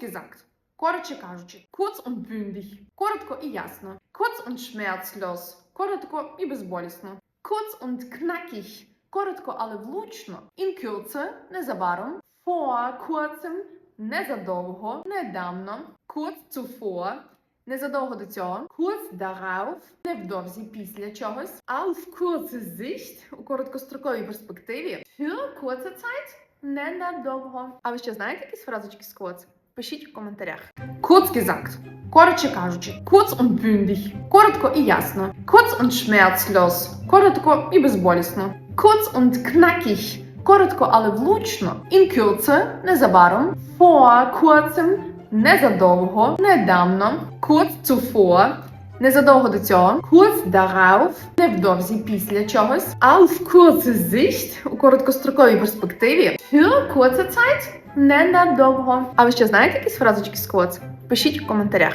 Gesagt. Коротше кажучи, kurz und bündig. Коротко і ясно. Kurz und schmerzlos. Коротко і безболісно. Kurz und knackig. Коротко, але влучно. In Kürze – незабаром. Vor kurzem – незадовго, недавно. Kurz zuvor – незадовго до цього. Kurz darauf – невдовзі після чогось. Auf kurze Sicht – у короткостроковій перспективі. Für kurze Zeit – ненадовго. А ви ще знаєте якісь фразочки з kurz? Пишіть в коментарях. Kurz. Коротше кажучи, kurz und bündig. Коротко і ясно. Kurz und schmerzlos. Коротко і безболісно. Kurz und knackig. Коротко, але влучно. In Kürze – незабаром. Vor kurzem – незадовго, недавно. Kurz zuvor – незадовго до цього. Kurz darauf – невдовзі після чогось. Auf kurze Sicht – у короткостроковій перспективі. Für kurze Zeit – ненадовго. А ви ще знаєте якісь фразочки з kurz? Пишіть в коментарях.